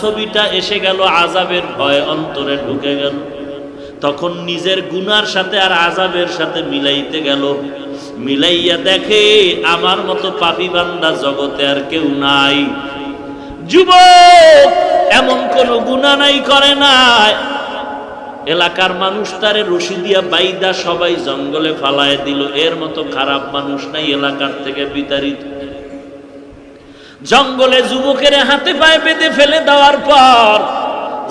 ছবিটা এসে গেল আজাবের ভয় অন্তরে ঢুকে গেল। তখন নিজের গুনার সাথে আর আজাবের সাথে মিলাইতে গেল। মিলাইয়া দেখে আমার মতো পাপি বান্দা জগতে আর কেউ নাই। যুবক, এমন কোন গুণা নাই, করে নাই। এলাকার মানুষ তারে রশি দিয়া বাইদা সবাই জঙ্গলে ফালায় দিল। এর মতো খারাপ মানুষ নাই এলাকার থেকে বিতাড়িত। জঙ্গলে যুবকের হাতে পায়ে বেঁধে ফেলে দেওয়ার পর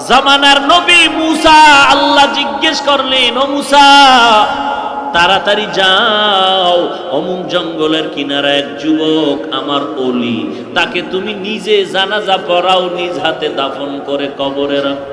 জামানার নবী মুসা আল্লাহ জিজ্ঞেস করলেন, ও মুসা, তাড়াতাড়ি যাও। অমুক জঙ্গলের কিনারা এক যুবক আমার অলি, তাকে তুমি নিজে জানাজা পড়াও, নিজ হাতে দাফন করে কবরে রাখো।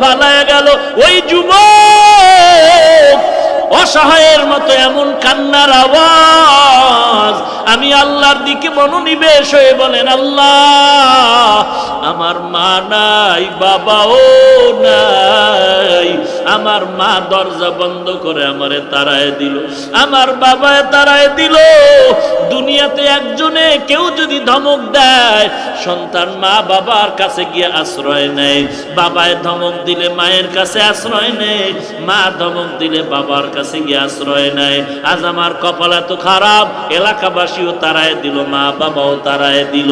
ফালায় গেল। ওই যুবক অসহায়ের মতো এমন কান্নার আওয়াজ। আমি আল্লাহর দিকে মনোনিবেশ হয়ে বলেন, আল্লাহ, আমার মা নাই, বাবাও নাই আমার মা দরজা বন্ধ করে আমারে তারায় দিল, আমার বাবায় তারায় দিল। দুনিয়াতে একজনে কেউ যদি ধমক দেয়, সন্তান মা বাবার কাছে গিয়ে আশ্রয় নেয়। বাবায় ধমক দিলে মায়ের কাছে আশ্রয় নেয়, মা ধমক দিলে বাবার কাছে গিয়ে আশ্রয় নেয়। আজ আমার কপাল এত খারাপ, এলাকাবাসীও তারায় দিল, মা বাবাও তারায় দিল।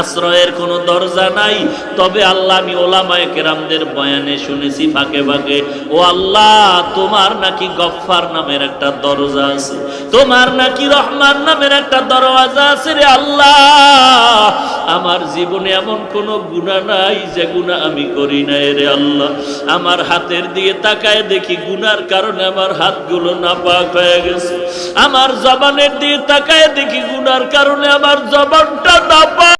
আশ্রয়ের কোনো দরজা নাই। তবে আল্লাহ, আমি ওলামায় কেরামদের বয়ানে শুনেছি ফাঁকে ফাঁকে, ও আল্লাহ, তোমার নাকি গফফার নামের একটা দরজা আছে, তোমার নাকি রহমান নামের একটা দরওয়াজা আছে রে আল্লাহ। আমার জীবনে এমন কোন গুণা নাই যে গুণা আমি করি নাই রে আল্লাহ। আমার হাতের দিকে তাকায় দেখি গুনার কারণে আমার হাতগুলো নাপাক হয়ে গেছে। আমার জবানের দিকে তাকায় দেখি গুনার কারণে আমার জবানটা নাপাক